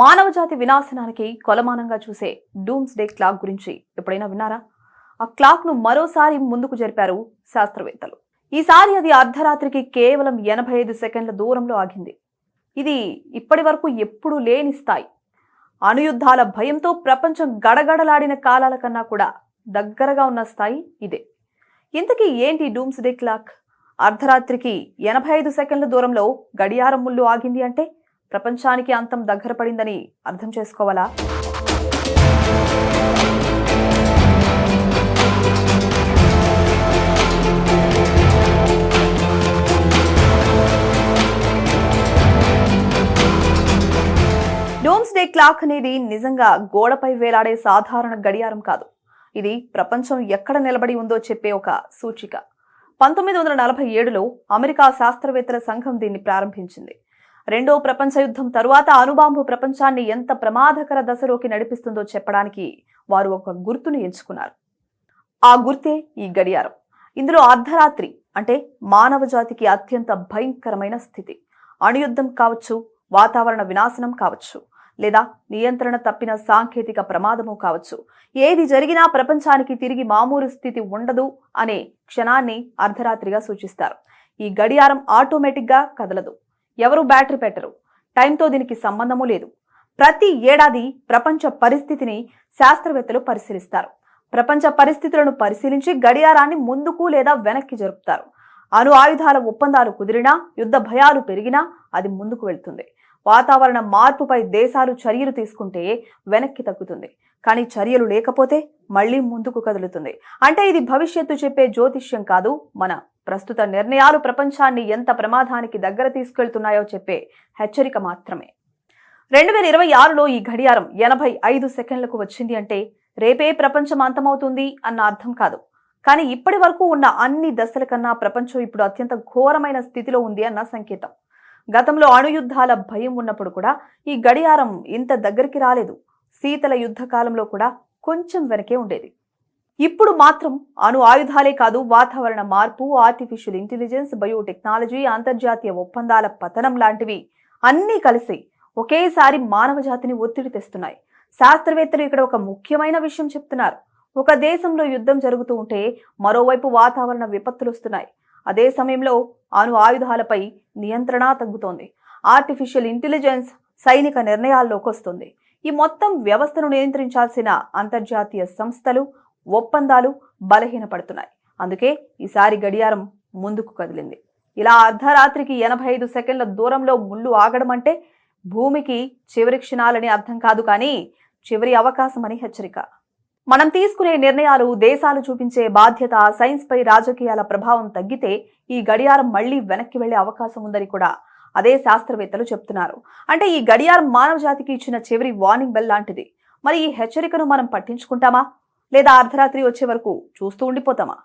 మానవజాతి వినాశనానికి కొలమానంగా చూసే dooms day clock గురించి ఎప్పుడైనా విన్నారా? ఆ క్లాక్ను మరోసారి ముందుకు జరిపారు శాస్త్రవేత్తలు. ఈసారి అది అర్ధరాత్రికి కేవలం ఎనభై ఐదు సెకండ్ల దూరంలో ఆగింది. ఇది ఇప్పటి వరకు ఎప్పుడూ లేని స్థాయి. అణుయుద్ధాల భయంతో ప్రపంచం గడగడలాడిన కాలాల కన్నా కూడా దగ్గరగా ఉన్న స్థాయి ఇదే. ఇంతకీ ఏంటి డూమ్స్ డే క్లాక్? అర్ధరాత్రికి ఎనభై ఐదు సెకండ్ల దూరంలో గడియారం ముళ్ళు ఆగింది అంటే ప్రపంచానికి అంతం దగ్గర పడిందని అర్థం చేసుకోవాలా? డోమ్స్ డే క్లాక్ అనేది నిజంగా గోడపై వేలాడే సాధారణ గడియారం కాదు. ఇది ప్రపంచం ఎక్కడ నిలబడి ఉందో చెప్పే ఒక సూచిక. పంతొమ్మిది వందల నలభై ఏడులో అమెరికా శాస్త్రవేత్తల సంఘం దీన్ని ప్రారంభించింది. రెండో ప్రపంచ యుద్ధం తరువాత అణుబాంబు ప్రపంచాన్ని ఎంత ప్రమాదకర దశలోకి నడిపిస్తుందో చెప్పడానికి వారు ఒక గుర్తును ఎంచుకున్నారు. ఆ గుర్తే ఈ గడియారం. ఇందులో అర్ధరాత్రి అంటే మానవ జాతికి అత్యంత భయంకరమైన స్థితి. అణుయుద్ధం కావచ్చు వాతావరణ వినాశనం కావచ్చు లేదా నియంత్రణ తప్పిన సాంకేతిక ప్రమాదము కావచ్చు. ఏది జరిగినా ప్రపంచానికి తిరిగి మామూలు స్థితి ఉండదు అనే క్షణాన్ని అర్ధరాత్రిగా సూచిస్తారు. ఈ గడియారం ఆటోమేటిక్గా కదలదు. ఎవరు బ్యాటరీ పెట్టరు. టైంతో దీనికి సంబంధము లేదు. ప్రతి ఏడాది ప్రపంచ పరిస్థితిని శాస్త్రవేత్తలు పరిశీలిస్తారు. ప్రపంచ పరిస్థితులను పరిశీలించి గడియారాన్ని ముందుకు లేదా వెనక్కి జరుపుతారు. అణు ఆయుధాల ఒప్పందాలు కుదిరినా యుద్ధ భయాలు పెరిగినా అది ముందుకు వెళ్తుంది. వాతావరణ మార్పుపై దేశాలు చర్యలు తీసుకుంటే వెనక్కి తగ్గుతుంది. కానీ చర్యలు లేకపోతే మళ్ళీ ముందుకు కదులుతుంది. అంటే ఇది భవిష్యత్తు చెప్పే జ్యోతిష్యం కాదు మన ప్రస్తుత నిర్ణయాలు ప్రపంచాన్ని ఎంత ప్రమాదానికి దగ్గర తీసుకెళ్తున్నాయో చెప్పే హెచ్చరిక మాత్రమే. రెండు వేల ఇరవై ఆరులో ఈ గడియారం ఎనభై ఐదు సెకండ్లకు వచ్చింది అంటే రేపే ప్రపంచం అంతమవుతుంది అన్న అర్థం కాదు. కానీ ఇప్పటి వరకు ఉన్న అన్ని దశల కన్నా ప్రపంచం ఇప్పుడు అత్యంత ఘోరమైన స్థితిలో ఉంది అన్న సంకేతం. గతంలో అణుయుద్ధాల భయం ఉన్నప్పుడు కూడా ఈ గడియారం ఇంత దగ్గరికి రాలేదు. శీతల యుద్ధ కాలంలో కూడా కొంచెం వెనకే ఉండేది. ఇప్పుడు మాత్రం అణు ఆయుధాలే కాదు వాతావరణ మార్పు ఆర్టిఫిషియల్ ఇంటెలిజెన్స్ బయోటెక్నాలజీ అంతర్జాతీయ ఒప్పందాల పతనం లాంటివి అన్నీ కలిసి ఒకేసారి మానవ జాతిని ఒత్తిడి తెస్తున్నాయి. శాస్త్రవేత్తలు ఇక్కడ ఒక ముఖ్యమైన విషయం చెప్తున్నారు. ఒక దేశంలో యుద్ధం జరుగుతూ ఉంటే మరోవైపు వాతావరణ విపత్తులు వస్తున్నాయి. అదే సమయంలో అణు ఆయుధాలపై నియంత్రణ తగ్గుతోంది. ఆర్టిఫిషియల్ ఇంటెలిజెన్స్ సైనిక నిర్ణయాల్లోకి వస్తుంది. ఈ మొత్తం వ్యవస్థను నియంత్రించాల్సిన అంతర్జాతీయ సంస్థలు ఒప్పందాలు బలహీనపడుతున్నాయి. అందుకే ఈసారి గడియారం ముందుకు కదిలింది. ఇలా అర్ధరాత్రికి ఎనభై ఐదు సెకండ్ల దూరంలో ముళ్ళు ఆగడం అంటే భూమికి చివరి క్షణాలని అర్థం కాదు కానీ చివరి అవకాశం అని హెచ్చరిక. మనం తీసుకునే నిర్ణయాలు దేశాలు చూపించే బాధ్యత సైన్స్ పై రాజకీయాల ప్రభావం తగ్గితే ఈ గడియారం మళ్ళీ వెనక్కి వెళ్ళే అవకాశం ఉందని కూడా అదే శాస్త్రవేత్తలు చెప్తున్నారు. అంటే ఈ గడియారం మానవ జాతికి ఇచ్చిన చివరి వార్నింగ్ బెల్ లాంటిది. మరి ఈ హెచ్చరికను మనం పట్టించుకుంటామా? లేదా అర్ధరాత్రి వచ్చే వరకు చూస్తూ ఉండిపోతామా?